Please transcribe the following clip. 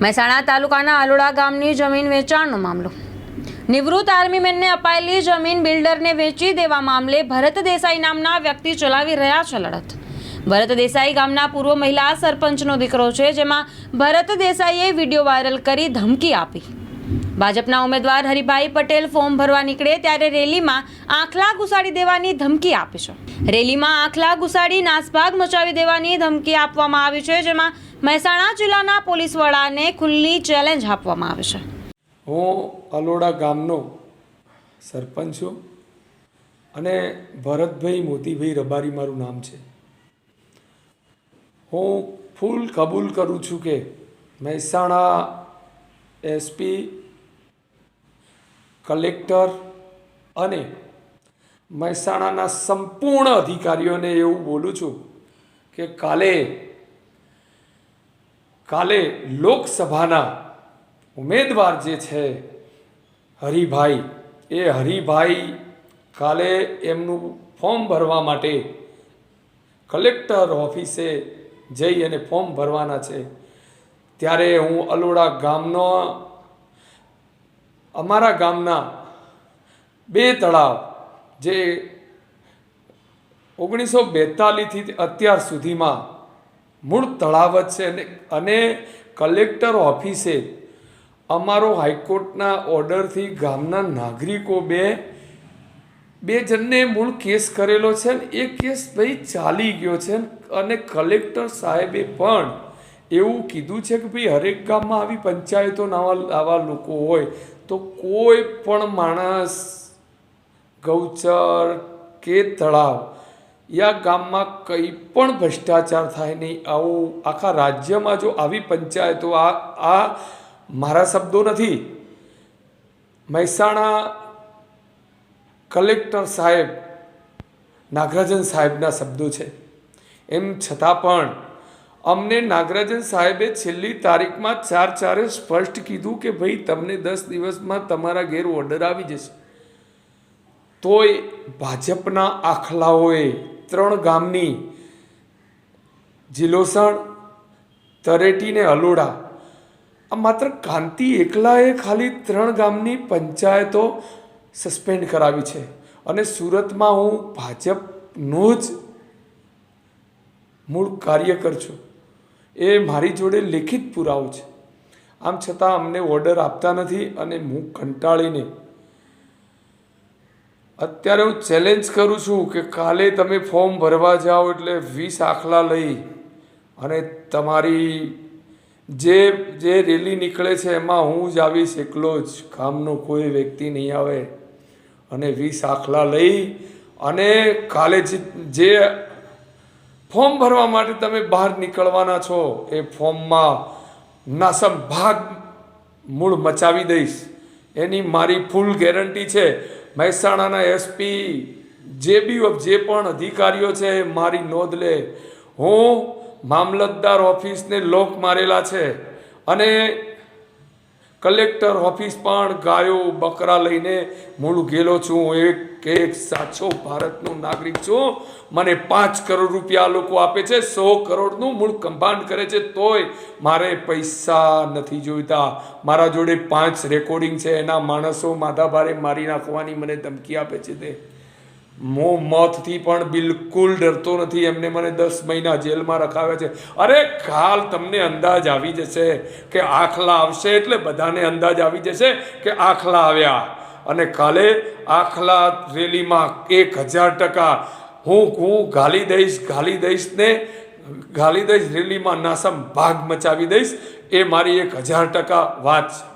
મહેસાણા તાલુકાના આલોડા ગામની જમીન વેચાણનો મામલો. નિવૃત્ત આર્મીમેનને અપાયેલી જમીન બિલ્ડરને વેચી દેવા મામલે ભરત દેસાઈ નામના વ્યક્તિ ચલાવી રહ્યા છે લડત. ભરત દેસાઈ ગામના પૂર્વ મહિલા સરપંચનો દીકરો છે, જેમાં ભરત દેસાઈએ વીડિયો વાયરલ કરી ધમકી આપી. ભાજપના ઉમેદવાર હરિભાઈ પટેલ ફોર્મ ભરવા નીકળે ત્યારે રેલીમાં આંખલા ઘુસાડી દેવાની ધમકી આપી છે. રેલીમાં આંખલા ઘુસાડી નાસભાગ મચાવી દેવાની ધમકી આપવામાં આવી છે, જેમાં મહેસાણા જિલ્લાના પોલીસ વડાને ખુલ્લી ચેલેન્જ આપવામાં આવી છે. હું અલોડા ગામનો સરપંચ છું અને ભરતભાઈ મોતીભાઈ રબારી મારું નામ છે. હું ફૂલ કબૂલ કરું છું કે મહેસાણા એસપી કલેક્ટર અને મહેસાણાના સંપૂર્ણ અધિકારીઓને એવું બોલું છું કે કાલે કાલે લોકસભાના ઉમેદવાર જે છે હરિભાઈ, એ હરિભાઈ કાલે એમનું ફોર્મ ભરવા માટે કલેક્ટર ઓફિસે જઈ અને ફોર્મ ભરવાના છે. ત્યારે હું અલોડા ગામનો અમારા ગામના બે તળાવ જે ઓગણીસો બેતાલીસથી અત્યાર સુધીમાં મૂળ તળાવ જ છે અને અને કલેક્ટર ઓફિસે અમારો હાઈકોર્ટના ઓર્ડરથી ગામના નાગરિકો બે બે જણને મૂળ કેસ કરેલો છે ને એ કેસ ભાઈ ચાલી ગયો છે અને કલેક્ટર સાહેબે પણ એવું કીધું છે કે ભાઈ હરેક ગામમાં આવી પંચાયતો આવા આવા લોકો હોય તો કોઈ પણ માણસ, ગૌચર કે તળાવ, યા ગામમાં કંઈ પણ ભ્રષ્ટાચાર થાય નહીં, આવું આખા રાજ્યમાં જો આવી પંચાયતો, આ આ મારા શબ્દો નથી. મહેસાણા કલેક્ટર સાહેબ નાગરાજન સાહેબના શબ્દો છે. એમ છતાં પણ અમને નાગરાજન સાહેબે છેલ્લી તારીખમાં ચાર ચારે સ્પષ્ટ કીધું કે ભાઈ તમને દસ દિવસમાં તમારા ઘેર ઓર્ડર આવી જશે. તોય ભાજપના આખલાઓએ ત્રણ ગામની જીલોસણ તરેટી ને અલોડા, આ માત્ર કાંતિ એકલાએ ખાલી ત્રણ ગામની પંચાયતો સસ્પેન્ડ કરાવી છે. અને સુરતમાં હું ભાજપનો જ મૂળ કાર્યકર છું. એ મારી જોડે લેખિત પુરાવો છે. આમ છતાં અમને ઓર્ડર આપતા નથી અને હું કંટાળીને અત્યારે હું ચેલેન્જ કરું છું કે કાલે તમે ફોર્મ ભરવા જાઓ એટલે વીસ આખલા લઈ અને તમારી જે જે રેલી નીકળે છે એમાં હું જ આવીશ એકલો જ. કામનો કોઈ વ્યક્તિ નહીં આવે. અને વીસ આખલા લઈ અને કાલે જે ફોર્મ ભરવા માટે તમે બહાર નીકળવાના છો એ ફોર્મમાં નાસમ ભાગ મૂળ મચાવી દઈશ. એની મારી ફૂલ ગેરંટી છે. મહેસાણાના એસપી જે બી જે પણ અધિકારીઓ છે, એ મારી નોંધ લે. હું મામલતદાર ઓફિસને લોક મારેલા છે અને કલેક્ટર ઓફિસ પણ ગાયો બકરા લઈને મૂળ ગયેલો છું. હું એક એક સાચો ભારતનો નાગરિક છું. મને પાંચ કરોડ રૂપિયા લોકો આપે છે. સો કરોડનું મૂળ કંભાંડ કરે છે. તોય મારે પૈસા નથી જોઈતા. મારા જોડે પાંચ રેકોર્ડિંગ છે. એના માણસો માધાભારે મારી નાખવાની મને ધમકી આપે છે તે. હું મોતથી પણ બિલકુલ ડરતો નથી. એમને મને દસ મહિના જેલમાં રખાવ્યા છે. અરે કાલ તમને અંદાજ આવી જશે કે આખલા આવશે એટલે બધાને અંદાજ આવી જશે કે આખલા આવ્યા. અને કાલે આખલા રેલીમાં એક હજાર ટકા હું હું ગાલી દઈશ ગાલી દઈશ ને ગાલી દઈશ, રેલીમાં નાસમ ભાગ મચાવી દઈશ. એ મારી એક હજાર ટકા વાત છે.